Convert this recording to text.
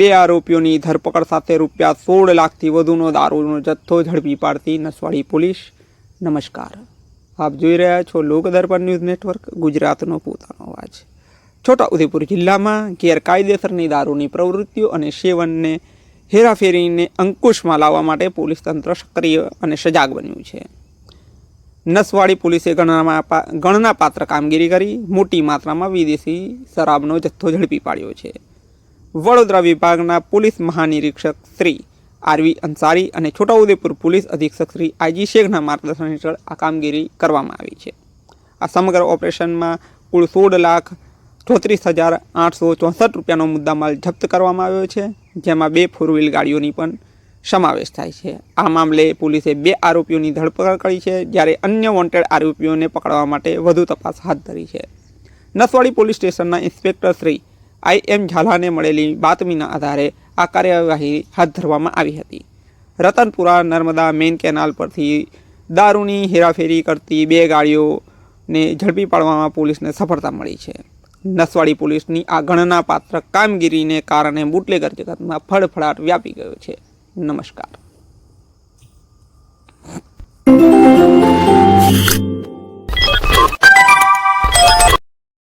બે આરોપીઓની ધરપકડ સાથે રૂપિયા સોળ લાખથી વધુનો દારૂનો જથ્થો ઝડપી પાડતી નસવાડી પોલીસ. નમસ્કાર. આપ જોઈ રહ્યા છો લોકદર્પણ ન્યૂઝ નેટવર્ક, ગુજરાતનો પોતાનો અવાજ. છોટાઉદેપુર જિલ્લામાં ગેરકાયદેસરની દારૂની પ્રવૃત્તિઓ અને સેવનને હેરાફેરીને અંકુશમાં લાવવા માટે પોલીસ તંત્ર સક્રિય અને સજાગ બન્યું છે. નસવાડી પોલીસે ગણનામાં પા- ગણનાપાત્ર કામગીરી કરી, મોટી માત્રામાં વિદેશી શરાબનો જથ્થો ઝડપી પાડ્યો છે. વડોદરા વિભાગના પોલીસ મહાનિરીક્ષક શ્રી આરવી અંસારી અને છોટાઉદેપુર પોલીસ અધિક્ષક શ્રી આઈજી શેખના માર્ગદર્શન હેઠળ આ કામગીરી કરવામાં આવી છે. આ સમગ્ર ઓપરેશનમાં કુલ સોળ લાખ ચોત્રીસ હજાર આઠસો ચોસઠ રૂપિયાનો મુદ્દામાલ જપ્ત કરવામાં આવ્યો છે, જેમાં બે ફોર વ્હીલ ગાડીઓની પણ સમાવેશ થાય છે. આ મામલે પોલીસે બે આરોપીઓની ધરપકડ કરી છે, જ્યારે અન્ય વોન્ટેડ આરોપીઓને પકડવા માટે વધુ તપાસ હાથ ધરી છે. નસવાડી પોલીસ સ્ટેશનના ઇન્સ્પેક્ટર શ્રી આઈ એમ ઝાલાને મળેલી બાતમીના આધારે આ કાર્યવાહી હાથ ધરવામાં આવી હતી. રતનપુરા નર્મદા મેઇન કેનાલ પરથી દારૂની હેરાફેરી કરતી બે ગાડીઓને ઝડપી પાડવામાં પોલીસને સફળતા મળી છે. નસવાડી પોલીસની આ ગણના પાત્ર કામગીરીને કારણે બુટલેગર જગતમાં ફળફળાટ વ્યાપી ગયો છે. નમસ્કાર.